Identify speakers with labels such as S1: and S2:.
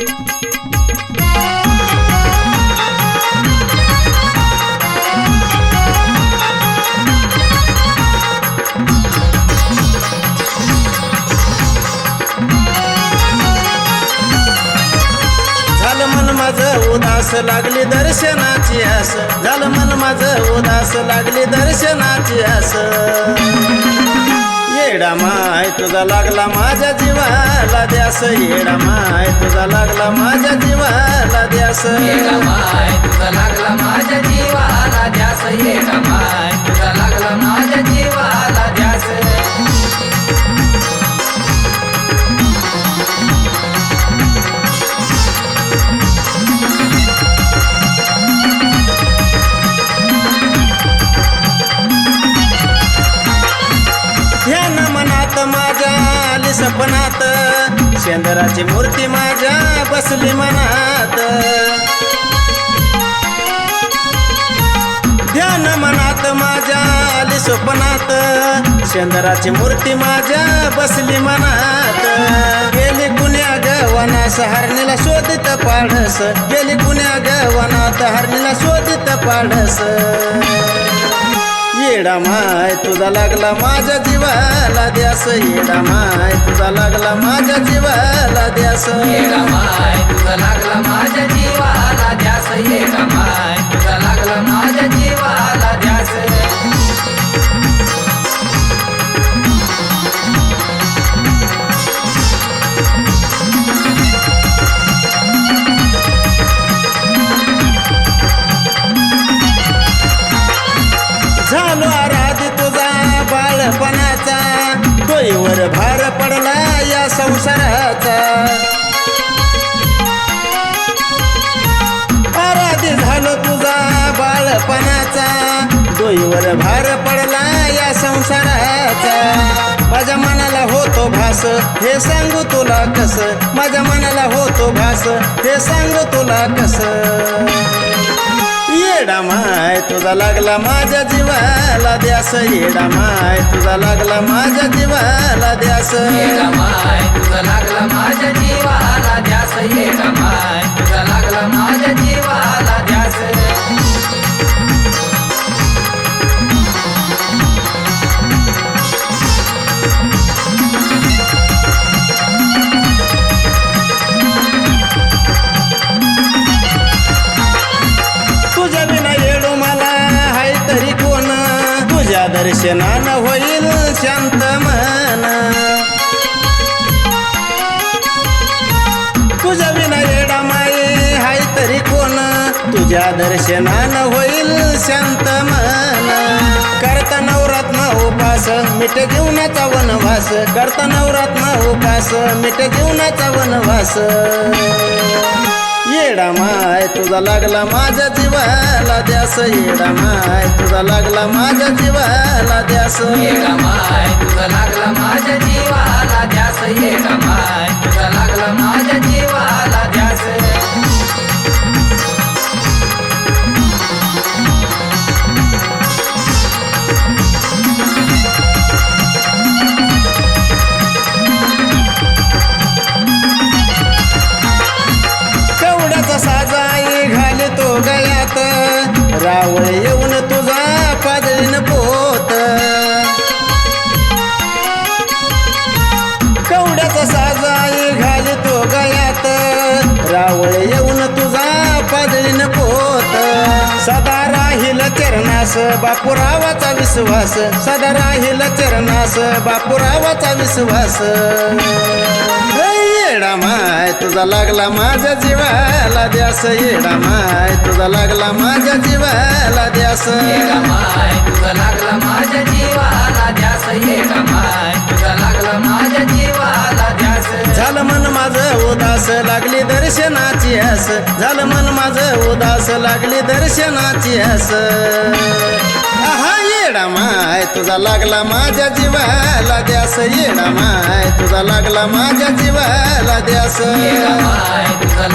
S1: झालं मन माझं उदास लागली दर्शनाची आस. झालं मन माझं उदास लागली दर्शनाची आस. येडा माय तुझा लागला माझ्या जीवाला द्यास येडा माय तुझा लागला माझ्या जीवाला द्यास.
S2: येडा माय तुझा लागला माझ्या जीवाला ध्यास येडा माय तुझा लागला माझ्या जीवाला
S1: माझ्या आली सपनात. शेंदराची मूर्ती माझ्या बसली मनात. ध्यान मनात माझ्या आली स्वप्नात. शेंदराची मूर्ती माझ्या बसली मनात. गेली कुण्या गवनास हरणीला शोधित पाडस. गेली कुण्या गवनात हरणीला शोधित पाडस. येडा माय तुझा लागला माझ्या जीवाला द्यास येडा माय तुझा लागला माझ्या जीवाला द्यास
S2: येडा माय तुझा लागला माझ्या जीवाला द्यास येडा माय.
S1: डोईवर भार पडला या संसाराचा. आराधी झालो तुझा बाळपणाचा डोईवर भार पडला या संसाराचा. माझ्या मनाला होतो भास हे सांगू तुला कस? माझ्या मनाला होतो भास हे सांगू तुला कस? येडा माय तुझा लागला माझ्या जीवाला द्यास येडा माय तुझा लागला माझ्या जीवाला द्यास.
S2: येडा माय तुझा लागला माझ्या जीवाला द्यास येडा माय तुझा लागला माझ्या जीवाला
S1: दर्शनानं होईल शांत मन. तुझ्या विना येडा माये हाय तरी कोण? तुझ्या दर्शनानं होईल शांत मन. करता नवरात्मा उपास मिठ जीवनाचा वनवास. करता नवरात्मा उपास मिठ जीवनाचा वनवास. येडा माय तुझा लागला माझ्या जीवाला द्यास येडा माय तुझा लागला माझ्या जीवाला द्यास.
S2: येडा माय तुझा लागला माझ्या जीवाला द्यास येडा माय.
S1: विश्वास बापुरावाचा विश्वास सदा राहील चरणास बापुरावाचा विश्वास. येडा माय तुझा लागला माझ्या जीवाला द्यास येडा माय तुझा लागला माझ्या जीवाला द्यास
S2: येडा माय तुझा लागला माझ्या जीवाला द्यास येडा
S1: दर्शनाची हस. झालं मन माझं उदास लागली दर्शनाची हस. आहा येडा माय तुझा लागला माझ्या जीवाला द्यास येडा माय तुझा लागला माझ्या जीवाला द्यास
S2: तुझा